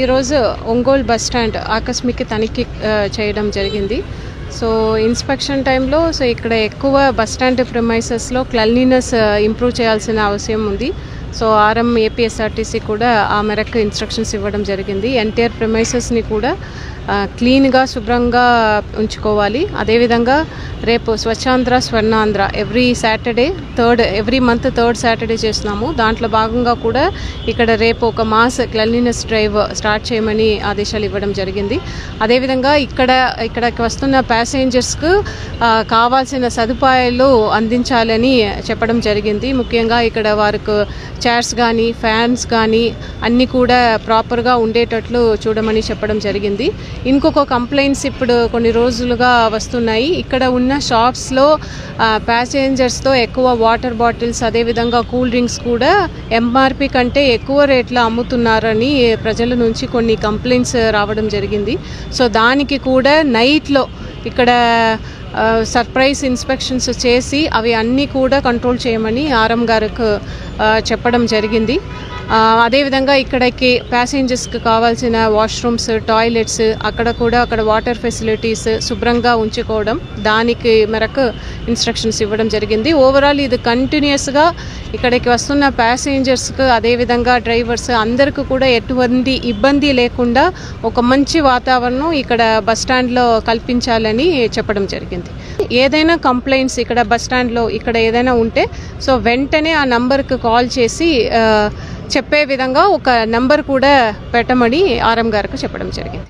ఈరోజు Ongole bus stand ఆకస్మిక తనిఖీ చేయడం జరిగింది. సో ఇన్స్పెక్షన్ టైంలో సో ఇక్కడ ఎక్కువ బస్ స్టాండ్ ప్రిమైసెస్లో క్లన్లీనెస్ ఇంప్రూవ్ చేయాల్సిన అవసరం ఉంది. సో ఆర్ఎం ఏపీఎస్ఆర్టీసీ కూడా ఆ మేరకు ఇన్స్ట్రక్షన్స్ ఇవ్వడం జరిగింది. ఎన్టీఆర్ ప్రిమైసెస్ని కూడా క్లీన్గా శుభ్రంగా ఉంచుకోవాలి. అదేవిధంగా రేపు Swachhandhra Swarnandhra every Saturday third every month third Saturday చేస్తున్నాము. దాంట్లో భాగంగా కూడా ఇక్కడ రేపు ఒక మాస్ క్లెన్లీనెస్ డ్రైవ్ స్టార్ట్ చేయమని ఆదేశాలు ఇవ్వడం జరిగింది. అదేవిధంగా ఇక్కడ ఇక్కడికి వస్తున్న ప్యాసింజర్స్కు కావాల్సిన సదుపాయాలు అందించాలని చెప్పడం జరిగింది. ముఖ్యంగా ఇక్కడ వారికి చైర్స్ కానీ ఫ్యాన్స్ కానీ అన్నీ కూడా ప్రాపర్గా ఉండేటట్లు చూడమని చెప్పడం జరిగింది. ఇంకొక కంప్లైంట్స్ ఇప్పుడు కొన్ని రోజులుగా వస్తున్నాయి. ఇక్కడ ఉన్న షాప్స్లో ప్యాసెంజర్స్తో ఎక్కువ వాటర్ బాటిల్స్ అదేవిధంగా కూల్ డ్రింక్స్ కూడా ఎంఆర్పి కంటే ఎక్కువ రేట్లో అమ్ముతున్నారని ప్రజల నుంచి కొన్ని కంప్లైంట్స్ రావడం జరిగింది. సో దానికి కూడా నైట్లో ఇక్కడ సర్ప్రైజ్ ఇన్స్పెక్షన్స్ చేసి అవి అన్నీ కూడా కంట్రోల్ చేయమని ఆర్ఎం గారికి చెప్పడం జరిగింది. అదేవిధంగా ఇక్కడికి ప్యాసింజర్స్కి కావాల్సిన వాష్రూమ్స్ టాయిలెట్స్ అక్కడ కూడా అక్కడ వాటర్ ఫెసిలిటీస్ శుభ్రంగా ఉంచుకోవడం దానికి మేరకు ఇన్స్ట్రక్షన్స్ ఇవ్వడం జరిగింది. ఓవరాల్ ఇది కంటిన్యూస్గా ఇక్కడికి వస్తున్న ప్యాసింజర్స్కి అదేవిధంగా డ్రైవర్స్ అందరికీ కూడా ఎటువంటి ఇబ్బంది లేకుండా ఒక మంచి వాతావరణం ఇక్కడ బస్ స్టాండ్లో కల్పించాలని చెప్పడం జరిగింది. ఏదైనా కంప్లైంట్స్ ఇక్కడ బస్ స్టాండ్లో ఇక్కడ ఏదైనా ఉంటే సో వెంటనే ఆ నంబర్కి కాల్ చేసి చెప్పే విధంగా ఒక నంబర్ కూడా పెట్టమని ఆర్ఎం గారికి చెప్పడం జరిగింది.